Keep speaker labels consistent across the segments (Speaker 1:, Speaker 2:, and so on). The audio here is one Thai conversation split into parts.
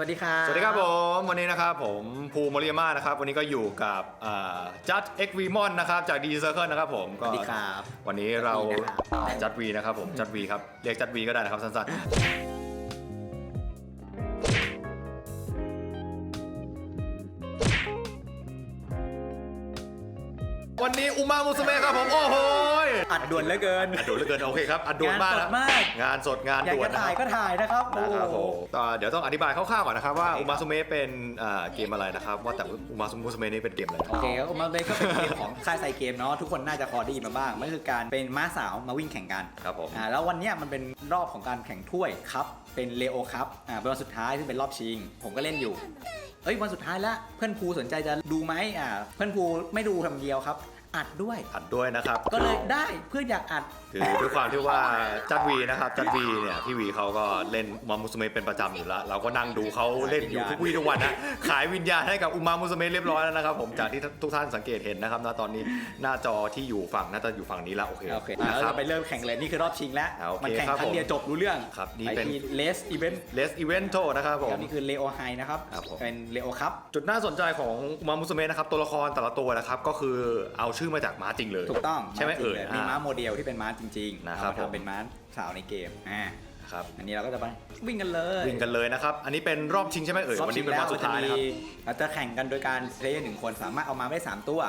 Speaker 1: วัสดีครับ
Speaker 2: สวัสดีครับผม วันนี้นะครับผมภูมิมริยามานะครับ วันนี้ก็อยู่กับจัดเอ็กวีมอนนะครับจากดีเซอร์เคิลนะครับผม
Speaker 1: ส
Speaker 2: ก็
Speaker 1: วัสดีครับ
Speaker 2: วันนี้เรา
Speaker 1: จัดวีนะครับ
Speaker 2: จัดวีนะครับผมจัดวีครับเรียกจัดวีก็ได้นะครับสั้นๆวันนี้อุมามุสเมะครับผม โอ้โหย
Speaker 1: อัดด่วนเหลือเกิน
Speaker 2: อัดด่วนเหลือเกินโอเคครับอัดด่วนมาก
Speaker 1: งานสดมาก
Speaker 2: งานสดงาน
Speaker 1: อยาก
Speaker 2: ด่วน
Speaker 1: จะ
Speaker 2: นะ
Speaker 1: ถ่าย
Speaker 2: ค
Speaker 1: ก็
Speaker 2: รับ
Speaker 1: ถ่ายนะครับ
Speaker 2: นะครับผ
Speaker 1: โอ้
Speaker 2: ม
Speaker 1: โห
Speaker 2: อ่าเดี๋ยวต้องอธิบายคร่าวๆก่อนนะครับว่าอุมาซุเมะเป็นอ่าเกมอะไรนะครับ ว่าแต่อุมาซุเมะนี่เป็นเกมอะไร
Speaker 1: โอเคครับมันเป็นก็เป็นเกมของค่ายไซเกมเนาะทุกคนน่าจะพอได้ยินมาบ้างมันคือการเป็นม้าสาวมาวิ่งแข่งกัน
Speaker 2: ครับผม
Speaker 1: อ่าแล้ววันเนี้ยมันเป็นรอบของการแข่งถ้วยครับเป็นเลโอครับอ่าเป็นวันสุดท้ายซึ่งเป็นรอบชิง ผมก็เล่นอยู่ เอ้ยวันสุดท้ายแล้วเพื่อนภูสนใจจะดูไหมอ่าเพื่อนภูไม่ดูทำเดียวครับ อัดด้วย
Speaker 2: อัดด้วยนะครับ
Speaker 1: ก็เลยได้เพื่อนอยากอัด
Speaker 2: คือด้วยความที่ว่าจัดวีนะครับจัดวีเนี่ยพี่วีเขาก็เล่นอุมามุสเมะเป็นประจำอยู่แล้วเราก็นั่งดูเขาเล่นอยู่ทุกวี่ทุกวันนะขายวิญญาณให้กับอุมามุสเมะเรียบร้อยแล้วนะครับผมจากที่ทุกท่านสังเกตเห็นนะครับณตอนนี้หน้าจอที่อยู่ฝั่งน่าจะอยู่ฝั่งนี้แล้วโอเค
Speaker 1: โอเค
Speaker 2: นะ
Speaker 1: แล้ว
Speaker 2: ครั
Speaker 1: เรา
Speaker 2: บ
Speaker 1: ไปเริ่มแข่งเลยนี่คือรอบชิงแล้ว
Speaker 2: อ่าโอเค
Speaker 1: มัแข่ง
Speaker 2: ครับ
Speaker 1: ครั้งเดียวจบรู้เรื่อง
Speaker 2: ครับนี่
Speaker 1: ไป
Speaker 2: เป็น
Speaker 1: ที่เลสอีเวนต์
Speaker 2: เลสอีเวนต์โนะครับผม
Speaker 1: นี่คือเลโอไฮนะครับ
Speaker 2: ครับผม
Speaker 1: เป็นเลโอครับ
Speaker 2: จุดน่าสนใจของอุมามุสเมะนะครับตัวละครแต่ละตัวนะครับก็คือเอาชื่อมาจากม้าจริงเลย
Speaker 1: ถูกต้อง
Speaker 2: ใช่ไหม
Speaker 1: จริง
Speaker 2: เอ่ย
Speaker 1: ลมี
Speaker 2: อ่า
Speaker 1: ม้าโมเดลที่เป็นม้าจริงๆ
Speaker 2: นะครับ
Speaker 1: เอามา
Speaker 2: ผม
Speaker 1: ทำเป็นม้าสาวในเกมอ่า
Speaker 2: ครับ
Speaker 1: อันนี้เราก็จะไปวิ่งกันเลย
Speaker 2: วิ่งกันเลยนะครับ อันนี้เป็นรอบชิงใช่ไหมเอ่ย
Speaker 1: รอบ
Speaker 2: วัน
Speaker 1: ชิ
Speaker 2: นี้
Speaker 1: ง
Speaker 2: เป็น
Speaker 1: แล้ว
Speaker 2: วันสุดท้ายนะครับ
Speaker 1: เราจะแข่งกันโดยการเพลย์หนึ่งคนสามารถเอามาได้สามตัว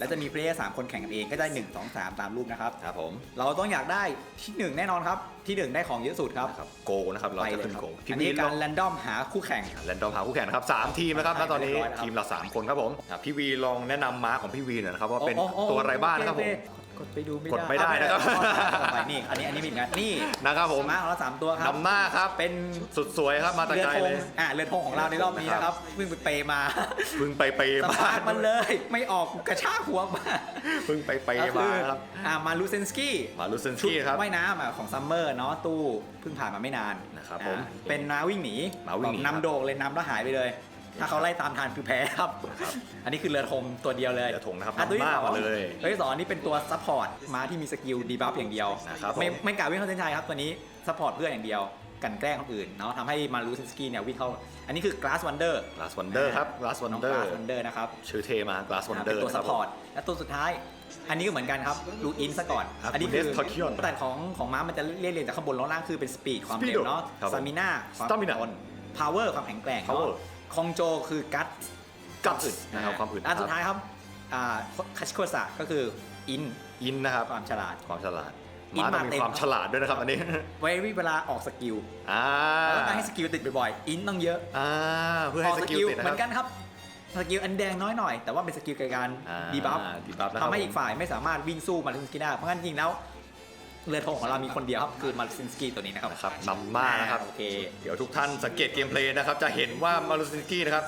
Speaker 1: แล้วจะมีเพลย์สามคนแข่งกันเองก็ได้หนึ่งสองสามตามรูปนะครับ
Speaker 2: ครับผม
Speaker 1: เราต้องอยากได้ที่หนึ่งแน่นอนครับที่หนึ่งได้ของเยอะสุดครับ
Speaker 2: นะครับโกนะครับเรา
Speaker 1: ไป
Speaker 2: จะ
Speaker 1: เลย
Speaker 2: ขึ้น
Speaker 1: ครับ
Speaker 2: โก
Speaker 1: อั
Speaker 2: พี่
Speaker 1: น
Speaker 2: วี
Speaker 1: นี้
Speaker 2: ล
Speaker 1: กา
Speaker 2: อ
Speaker 1: รงแรนดอมหาคู่แข่ง
Speaker 2: แรนดอมหาคู่แข่งนะครับสามทีมนะครับ
Speaker 1: ไป
Speaker 2: ณตอนนี้
Speaker 1: เรียบร้อยแล้วครับ
Speaker 2: ทีมละสามคนครับผมอะพี่วีลองแนะนำม้าของพี่วีหน่อยนะครับว่าเป็น
Speaker 1: โอ้โอ้
Speaker 2: ตัวอะไรบ้างนะครับ
Speaker 1: โอ
Speaker 2: ผม
Speaker 1: เกดไปดูไม่
Speaker 2: กดไม่ได้นะครับ
Speaker 1: เอาไปนี่อันนี้อันนี้มีเหมือนกันนี่
Speaker 2: นะครับผม
Speaker 1: ม้าของเราสามตัวครับ
Speaker 2: นำหน้าครับ
Speaker 1: เป็น
Speaker 2: สุดสวยครับมาแตะ
Speaker 1: เรือ
Speaker 2: ไกล
Speaker 1: ธง
Speaker 2: เลย
Speaker 1: อ่าเรือธงของเราในรอบนี้นะครับเพิ่งไปเปย์มา
Speaker 2: เพึ่งไปเปย์
Speaker 1: ส
Speaker 2: มา
Speaker 1: ปาร์มันเลย ไม่ออกกระชากหัวมา
Speaker 2: เพึ่งไปเปย์
Speaker 1: ก็
Speaker 2: มา
Speaker 1: คือ
Speaker 2: ครับ
Speaker 1: อ่ามาลูเซนสกี้
Speaker 2: มาลูเซนส
Speaker 1: ชุด
Speaker 2: กี้ครับ
Speaker 1: ว่ายน้ำอะของซัมเมอร์เนาะตู้เพิ่งผ่านมาไม่นาน
Speaker 2: นะครับ
Speaker 1: อ่า
Speaker 2: ผม
Speaker 1: เป็นม้าวิ่งหนี
Speaker 2: ม้าวิ่งหนี
Speaker 1: แบบนำโด่งเลยนำแล้วหายไปเลย ถ้าเขาไล่ตามทันคือแพ้ครับ อันนี้คือเรือธงตัวเดียวเลย
Speaker 2: เรือธงนะครับ
Speaker 1: อะตัวที่
Speaker 2: นำหน้า
Speaker 1: สอง
Speaker 2: มาเลย
Speaker 1: ตัวที่สองอันนี้เป็นตัวซัพพอร์ตม้าที่มีสกิลดีบัฟอย่างเดียว
Speaker 2: นะครับผม
Speaker 1: ไม่ไม่กล่าววิ่งเข้าเส้นชัยครับตัวนี้ซัพพอร์ตเพื่อนอย่างเดียวกันแกล้งคนอื่นเนาะทำให้มารูซินสกี้เนี่ยวิ่งเข้า อันนี้คือ Glass Wonder
Speaker 2: Glass Wonder ครับ Glass
Speaker 1: น้อง
Speaker 2: Wonder
Speaker 1: Glass Wonder นะครับ
Speaker 2: ชื่อเทมา Glass
Speaker 1: อ่า
Speaker 2: Wonder
Speaker 1: เป็นตัว
Speaker 2: นะค
Speaker 1: ซั
Speaker 2: รั
Speaker 1: พ
Speaker 2: บ
Speaker 1: พอร์ตและตัวสุดท้าย อันนี้ก็เหมือนกันครับดูอินซะก่อน
Speaker 2: ครับ
Speaker 1: อันี้คือ
Speaker 2: Buddhist Tokyon
Speaker 1: แต่ของของม้ามันจะเรียกเรียงจากข้างบนลงล่างคือเป็นสปีดความ
Speaker 2: Speed
Speaker 1: เร็วเนาะ
Speaker 2: ครับผม
Speaker 1: สมิน่าความ
Speaker 2: Stamina
Speaker 1: ทนพาวเวอร์ความแข็งแกร่ง
Speaker 2: Power
Speaker 1: เนาะ คองโจคือกัต
Speaker 2: Guts นะครับความอึด
Speaker 1: อันสุดท้ายครับอ่าคัชโคสะก็คืออิน
Speaker 2: อินนะครับ
Speaker 1: ความฉลาด
Speaker 2: ความฉลาด
Speaker 1: อิน
Speaker 2: ม้าต้อง
Speaker 1: มา
Speaker 2: มี
Speaker 1: เต็ม
Speaker 2: ความฉลาดด้วยนะครับอันนี้
Speaker 1: ไว้เวลาออกสกิล
Speaker 2: อ่า
Speaker 1: แล้วการให้สกิลติดบ่อยๆอินต้องเยอะ
Speaker 2: อ่าเพื่อให้
Speaker 1: ออก
Speaker 2: ส
Speaker 1: ส
Speaker 2: กิ
Speaker 1: กิ
Speaker 2: ล
Speaker 1: ล
Speaker 2: ติดนะ
Speaker 1: เห
Speaker 2: ค
Speaker 1: มื
Speaker 2: รั
Speaker 1: อบนกันครับสกิลอันแดงน้อยหน่อยแต่ว่าเป็นสกิลในการ
Speaker 2: อ่า
Speaker 1: ดีบัฟ
Speaker 2: ดีบัฟนะครับ
Speaker 1: ทำให้อีกฝ่ายไม่สามารถวิ่งสู้มารินสกี้ได้เพราะงั้นจริงๆแล้ว เรือธงของเรามีคนเดียวครับ คือมารินสกี้ตัวนี้นะครับ
Speaker 2: นะครับนำหน้านะครับ
Speaker 1: โอเค
Speaker 2: เดี๋ยวทุกท่านสังเกตเกมเพลย์นะครับ จะเห็นว่ามารุซินสกี้นะครับ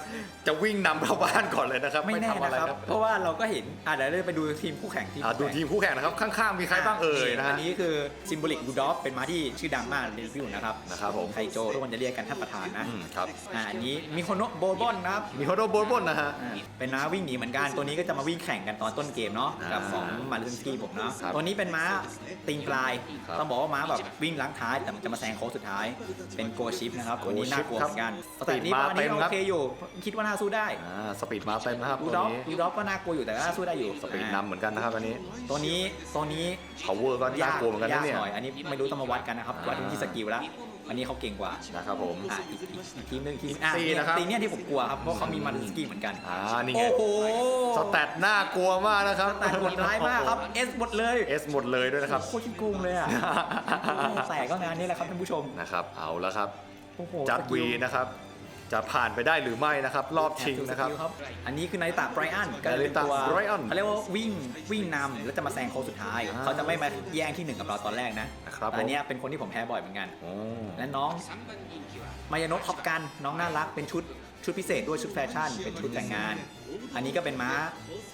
Speaker 2: จะวิ่งนำเข้าบ้านก่อนเลยนะครับ
Speaker 1: ไม่แน่
Speaker 2: ทำ
Speaker 1: นะ
Speaker 2: อะไร
Speaker 1: ครับ เพราะว่าเราก็เห็นอะเดี๋ยวเราไปดูทีมคู่แข่งที่
Speaker 2: อ่าดูทีมคู่แข่งนะครับ ข้างๆ มีใครบ้างเอ่ยนะ
Speaker 1: อั
Speaker 2: ฮะ
Speaker 1: นนี้คือซิมโบลิกบูดอฟเป็นม้าที่ชื่อดังมากในรีวิวนะครับ
Speaker 2: นะครับผม
Speaker 1: ไคโจทุกคนจะเรียกกันท่านประธานนะ
Speaker 2: อืมครับ
Speaker 1: อ่าอันนี้มีโคโนะโบลบอนนะครับ
Speaker 2: มีโฮโดโบลบนนะฮะ
Speaker 1: อ่าเป็นม้าวิ่งหนีเหมือนกันตัวนี้ก็จะมาวิ่งแข่งกันตอนต้นเกมเนาะ
Speaker 2: อ่า
Speaker 1: กับของมารินสกี้ผมเนาะ
Speaker 2: ครับ
Speaker 1: ตัวนี้เป็นม้าตีนปลาย
Speaker 2: ครับ
Speaker 1: ต้องบอกว่าม้าแบบวิ่งล้างท้ายแต่มันจะมาแซงโค้งสุดท้าย เป็นโกชิปนะครับตัวนี้น่ากลัวเหมือนกัน
Speaker 2: ครับ
Speaker 1: แต่อันนี้
Speaker 2: มา
Speaker 1: อันนี้
Speaker 2: เต็ม
Speaker 1: โอ
Speaker 2: ครับ
Speaker 1: เคอยู่ คิดว่าน่าสู้ได้
Speaker 2: อ่าสปีดมาเต็มนะครับ
Speaker 1: ดู
Speaker 2: ตัว
Speaker 1: ด็อก
Speaker 2: นี้
Speaker 1: ดูด็อกก็น่ากลัวอยู่แต่ก็น่าสู้ได้อยู่
Speaker 2: สปีดนำเหมือนกันนะครับอันนี้
Speaker 1: ตัวนี้ตัวนี้
Speaker 2: power ก็น่ากลัวเหมือนกัน
Speaker 1: ยา
Speaker 2: นะ
Speaker 1: ก
Speaker 2: เนี่ย
Speaker 1: หน่อย อันนี้ไม่รู้ต้องมาวัดกันนะครับวัดที่สกิลแล้ว อันนี้เขาเก่งกว่า
Speaker 2: นะครับผม
Speaker 1: อะอีกอีกอีกทีมหนึ่งทีมอะ
Speaker 2: สี่
Speaker 1: เนี่ย
Speaker 2: นะครับ
Speaker 1: ทีมเนี่ยที่ผมกลัวครับ เพราะเขามีมันสกีเหมือนกัน
Speaker 2: อ่านี่ไง
Speaker 1: โอ้โห
Speaker 2: สแตทน่ากลัวมากนะครับ
Speaker 1: แต่โหดร้ายมากครับ เอสหมดเลย
Speaker 2: เอสหมดเลยด้วยนะครับ
Speaker 1: โคตรขี้โกงเลยอะ แต่ก็งานนี้แหละครับท่านผู้ชม
Speaker 2: นะครับเอาแล้วครับ
Speaker 1: โอ้โห
Speaker 2: จัด
Speaker 1: สกิล
Speaker 2: วีนะครับ จะผ่านไปได้หรือไม่นะครับ รอบชิงนะครับ
Speaker 1: แอบดูสกิลอันนี้คือนาริตะไบรอันก็จะเป็น
Speaker 2: นาริตะ
Speaker 1: ตัว
Speaker 2: Bryan
Speaker 1: เขาเรียกว่าวิ่งวิ่งนำแล้วจะมาแซงโค้งสุดท้าย
Speaker 2: อ่า
Speaker 1: เขาจะไม่มาแย่งที่หนึ่งกับเราตอนแรกนะ
Speaker 2: นะครับ
Speaker 1: แต่อันเนี้ยเป็นคนที่ผมแพ้บ่อยเหมือนกัน
Speaker 2: โอ้
Speaker 1: และน้องมายานกท็อปกันน้องน่ารักเป็นชุดชุดพิเศษด้วยชุดแฟชั่น เป็นชุดแต่งงาน อันนี้ก็เป็นม้า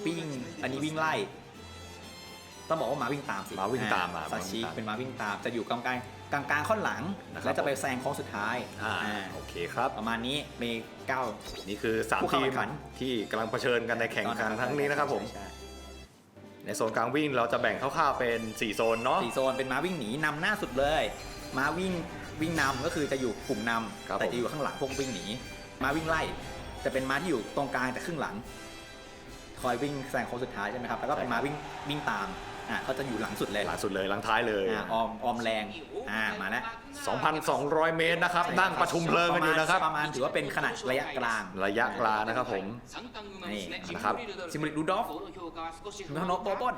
Speaker 1: วิ่ง อันนี้วิ่งไล่ ต้องบอกว่าม้าวิ่งตามสิ
Speaker 2: ม้าวิ่งตามมา
Speaker 1: ซาชิ
Speaker 2: ม้าวิ่งตาม
Speaker 1: เป็นม้าวิ่งตามจะอยู่กลางกลางกลางกลางๆข้อนหลัง
Speaker 2: นะครับ
Speaker 1: แล้วจะไปแซงโค้งสุดท้าย
Speaker 2: อ่า
Speaker 1: อ่า
Speaker 2: โอเคครับ
Speaker 1: ประมาณนี้มีเก้า
Speaker 2: นี่คือ3
Speaker 1: ผู้เข้า
Speaker 2: ที
Speaker 1: แข่
Speaker 2: ม
Speaker 1: งขัน
Speaker 2: ที่กำลังเผชิญกันในแข่งขันครั้งนี้นะครับผม
Speaker 1: ใช่
Speaker 2: ในโซนกลางวิ่งเราจะแบ่งคร่าวๆเป็น 4 โซนเนาะ
Speaker 1: สี่โซนเป็นม้าวิ่งหนีนำหน้าสุดเลย ม้าวิ่งวิ่งนำก็คือจะอยู่กลุ่มน
Speaker 2: ครับำ
Speaker 1: แต่
Speaker 2: ผม
Speaker 1: จะอยู่ข้างหลังพวกวิ่งหนี ม้าวิ่งไล่จะเป็นม้าที่อยู่ตรงกลางแต่ครึ่งหลัง คอยวิ่งแซงโค้งสุดท้ายใช่ไหมครับ แล้วก็เป็นม้าวิ่งวิ่งตาม อ่าเขาจะอยู่หลังสุดเลย
Speaker 2: หลังสุดเลยหลังท้ายเลย
Speaker 1: อ่าออมออมแรงอ่ามาแล้ว
Speaker 2: 2,200 เมตรนะครับ นั่งประชุมเพลิงกันอยู่นะครับ
Speaker 1: ประมาณถือว่าเป็นขนาดระยะกลาง
Speaker 2: ระยะกลางนะครับผม
Speaker 1: นี่
Speaker 2: นะครับ
Speaker 1: ซิมูลิดูดอฟมิโนโนะโปปอน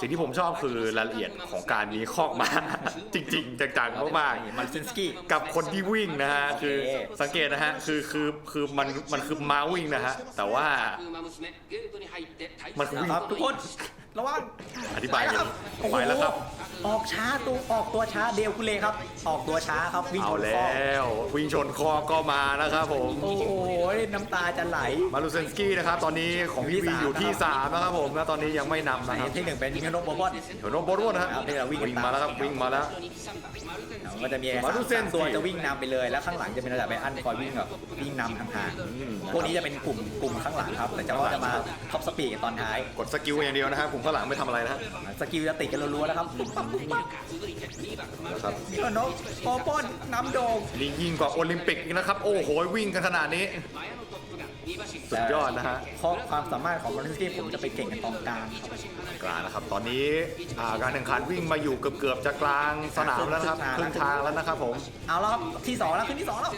Speaker 2: สิ่งที่ผมชอบคือรายละเอียดของการมีคอกม้าจริง ๆจังๆมาก
Speaker 1: มาร์ซินสกี้
Speaker 2: ๆกับคนที่วิ่งนะฮะคือ
Speaker 1: โอเค
Speaker 2: สังเกตนะฮะคือคือคือมันมันคือม้าวิ่งนะฮะแต่ว่ามันคือวิ่ง
Speaker 1: ครับทุกคน ระวัง
Speaker 2: อธิบาย
Speaker 1: ไป
Speaker 2: เล
Speaker 1: แล้ว
Speaker 2: ย
Speaker 1: ครับ
Speaker 2: ไปแล้วครับ
Speaker 1: ออกช้าตัวออกตัวช้าเดลคุเลครับ ออกตัวช้าครับวิ่ง
Speaker 2: เอา
Speaker 1: ชน
Speaker 2: แล
Speaker 1: ข้อ้
Speaker 2: ววิ่งชนคอก็มานะครับผม
Speaker 1: โอ้โหน้ำตาจะไหล
Speaker 2: มาลูเซนสกี้นะครับ ตอนนี้ของพี่วีอยู่ที่ 3 นะครับผมแล้วตอนนี้ยังไม่นำ
Speaker 1: ใน
Speaker 2: นะครับ
Speaker 1: ที่หนึ่งเป็นมิโนโนะโปปอน
Speaker 2: เดี๋ยวโนโบรวนะครับ
Speaker 1: ครับที่เราวิ่งกัน
Speaker 2: วิ่งมาแล้วครับ วิ่งมาแล้ว
Speaker 1: ก็จะมี
Speaker 2: มาดูเส้น
Speaker 1: สามตัว
Speaker 2: สิ
Speaker 1: จะวิ่งนำไปเลย แล้วข้างหลังจะเป็นระดับไปอันคอยวิ่งแบบวิ่งนำห่าง
Speaker 2: อืม
Speaker 1: ๆพวกนี้จะเป็นกลุ่มกลุ่มข้างหลังครับ แต่จะว่าจะมาท็อปสปีดตอนท้าย
Speaker 2: กดสกิลอย่างเดียวนะครับผมข้างหลังไม่ทำอะไรนะฮะ
Speaker 1: สกิลจะติดกันรัวๆแล้วครับปุ๊บปั๊บปุ๊บปั๊บ
Speaker 2: นะครับ
Speaker 1: มิโนโนะโปปอนนำโด่ง
Speaker 2: นี่ยิ่งกว่าโอลิมปิกอีกนะครับ โอ้โหวิ่งกันขนาดนี้ สุดยอดนะฮะ
Speaker 1: เพราะความสามารถของมารินสกี้ผมจะไปเก่งกันตรงกลางครับ
Speaker 2: กลางนะครับ ตอนนี้อ่าการแข่งขันวิ่งมาอยู่เกือบๆจะกลางสนามแล้วนะครับครึ่งทางแล้วนะครับผม
Speaker 1: เอาแล้วครับที่สองแล้วขึ้นที่สองแล้ว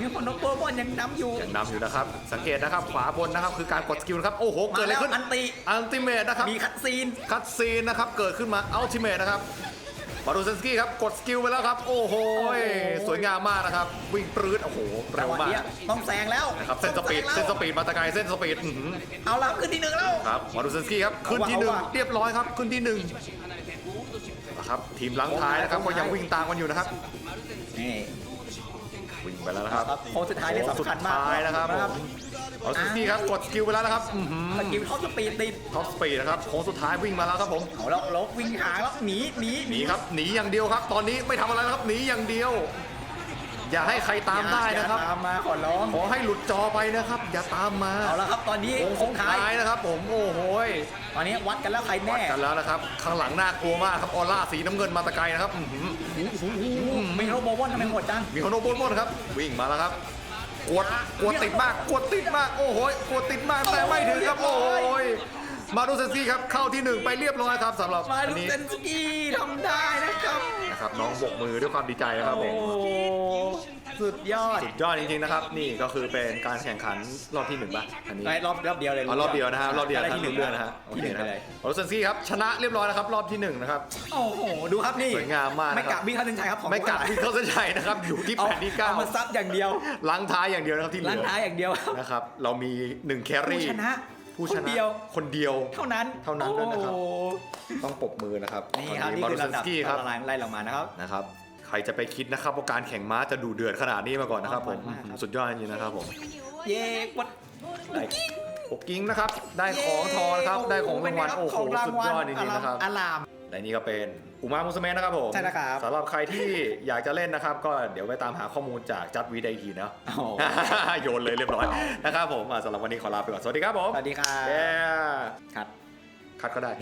Speaker 1: มีคนนกโปรบอลยังนำอยู่
Speaker 2: ยังนำอยู่นะครับ สังเกตนะครับ ขวาบนนะครับ คือการกดสกิลนะครับ โอ้โห เกิดอะไร
Speaker 1: มาแล้ว
Speaker 2: ขึ้น
Speaker 1: อันติ
Speaker 2: อัลติเมทนะครับ
Speaker 1: มีคัดซีน
Speaker 2: คัตซีนนะครับ เกิดขึ้นมาอัลติเมทนะครับมาดูเซนสกี้ครับ กดสกิลไปแล้วครับ โอ้โห สวยงามมากนะครับ วิ่งปรื้ด โอ้โห เร็ว
Speaker 1: จังหวะ
Speaker 2: มาก
Speaker 1: เนี้ยต้องแซงแล้ว
Speaker 2: นะครับ เส้นสปีด
Speaker 1: ต้องแซ
Speaker 2: เส้น
Speaker 1: ง
Speaker 2: ส
Speaker 1: แล้ว
Speaker 2: ปีด มาตะไกลเส้นสปีดอื้อหือ
Speaker 1: เอาละขึ้นที่หนึ่งแล้ว
Speaker 2: ครับมาดูเซนสกี้ครับ ขึ้นที่หนึ่ง
Speaker 1: เอาว่ะ
Speaker 2: เรียบร้อยครับ ขึ้นที่หนึ่งนะครับ ทีมหลังท้ายนะครับ ก็ยังวิ่งตามกันอยู่นะครับ
Speaker 1: นี่
Speaker 2: วิ่งไปแล้วนะครับ
Speaker 1: ครับโค้งสุดท้ายเนี่ยสำคัญมาก
Speaker 2: โอ้สุดท้ายนะครับผมเอาสกี้ครับกดสกิลไปแล้วนะครับอื้อหือ
Speaker 1: สกิลท็อปสปีดติด
Speaker 2: ท็อปสปีดนะครับโค้งสุดท้ายวิ่งมาแล้วครับผม
Speaker 1: เอาแล้วแล้ววิ่งหางแล้วหนีหนี
Speaker 2: หนีครับหนีอย่างเดียวครับ ตอนนี้ไม่ทำอะไรแล้วครับหนีอย่างเดียว อย่าให้ใครตามได้นะครับ
Speaker 1: อย่าตามมาขอร้อง
Speaker 2: ขอให้หลุดจอไปนะครับ อย่าตามมา
Speaker 1: เอาละครับตอนนี้
Speaker 2: โค้ง
Speaker 1: โค้
Speaker 2: สุ
Speaker 1: ง
Speaker 2: ด
Speaker 1: ท้าย
Speaker 2: ท้ายนะครับผมโอ้โหย
Speaker 1: ตอนนี้วัดกันแล้วใคร
Speaker 2: วั
Speaker 1: แน่
Speaker 2: ดกันแล้วนะครับข้างหลังน่ากลัวมากครับออร่าสีน้ำเงินมาตะไกลนะครับอื้อหือ
Speaker 1: ไม่รู้โบว์ทำไมหมดจัง
Speaker 2: มีโฮโนโบนบนครับวิ่งมาแล้วครับกวดกวดติดมากกวดติดมากโอ้โหยกวดติดมากแต่ไม่ถึงครับโอ้ย มาดูเซนซี่ครับเข้าที่หนึ่งไปเรียบร้อยครับสำหรับ
Speaker 1: มา
Speaker 2: อัน
Speaker 1: ดู
Speaker 2: นี้
Speaker 1: เซนสกี้ทำได้นะครับ
Speaker 2: นะครับน้องบกมือด้วยความดีใจนะครับผ
Speaker 1: โอ้
Speaker 2: ม
Speaker 1: โหสุดยอด
Speaker 2: สุดยอดจริงๆนะครับ นี่ก็คือเป็นการแข่งขันรอบที่หนึ่งป่ะอันนี้
Speaker 1: ไม่รอบรอบเดียวเลย
Speaker 2: อ๋อรอบเดียวนะฮะรอบเดียว
Speaker 1: ได้ที่หนึ่ง
Speaker 2: เรื่องนะฮะ
Speaker 1: ที่หนึ่ง
Speaker 2: โอ
Speaker 1: ไป
Speaker 2: เค
Speaker 1: เลย
Speaker 2: โรเซนซี่ครับชนะเรียบร้อยแล้วครับรอบที่หนึ่งนะครับ
Speaker 1: โอ้โหดูครับนี่
Speaker 2: สวยงามมากนะครับ
Speaker 1: ไม่กะวิ่งเข้าเส้นชัยครับของ
Speaker 2: ไม่กัดวิ่งเข้าเส้นชัยนะครับอยู่ที่
Speaker 1: เอา
Speaker 2: แปดที่เก้า
Speaker 1: เอามาซับอย่างเดียว
Speaker 2: ล้างท้ายอย่างเดียวนะครับที่เหลื
Speaker 1: ล้าง
Speaker 2: อ
Speaker 1: ท้ายอย่างเดียว
Speaker 2: นะครับเรามีหนึ่งแค
Speaker 1: ผู้
Speaker 2: รี่
Speaker 1: ชนะ
Speaker 2: ผู้ช
Speaker 1: คน
Speaker 2: นะ
Speaker 1: เดียว
Speaker 2: คนเดียว
Speaker 1: เท่านั้น
Speaker 2: เท่านั้นด้วยนะครับ
Speaker 1: โอ้โห
Speaker 2: ต้องปรบมือนะครับ
Speaker 1: นี่ครับ
Speaker 2: ต
Speaker 1: นี่
Speaker 2: มา
Speaker 1: คื
Speaker 2: รุ
Speaker 1: อ
Speaker 2: เซ
Speaker 1: ระ
Speaker 2: น
Speaker 1: ดับ
Speaker 2: สกี้ครับ
Speaker 1: ละลายไล่ลงมานะครับ
Speaker 2: นะครับ ใครจะไปคิดนะครับว่าการแข่งม้าจะดูเดือดขนาดนี้มาก่อนนะครับผม
Speaker 1: มากครับ
Speaker 2: สุดยอดจริงๆนะครับผม
Speaker 1: เย้วัด
Speaker 2: ได้โอกิ้งนะครับ ได้ของทองนะครับ ได้ของรางวัล โอ้โห
Speaker 1: ของราง
Speaker 2: สุด
Speaker 1: วัล
Speaker 2: ยอดจริงๆนะครับ
Speaker 1: อลาม
Speaker 2: และนี่ก็เป็น อุมามุสเมะนะครับผม
Speaker 1: ใช่นะครับ
Speaker 2: สำหรับใครที่อยากจะเล่นนะครับ ก็เดี๋ยวไปตามหาข้อมูลจากจัดวีไดทีนะ
Speaker 1: โอ้โห
Speaker 2: โยนเลยเรียบร้อยนะครับผมอะสำหรับวันนี้ขอลาไปก่อนสวัสดีครับผม
Speaker 1: สวัสดีครับ
Speaker 2: เย้
Speaker 1: ครับ
Speaker 2: คัดก็ได้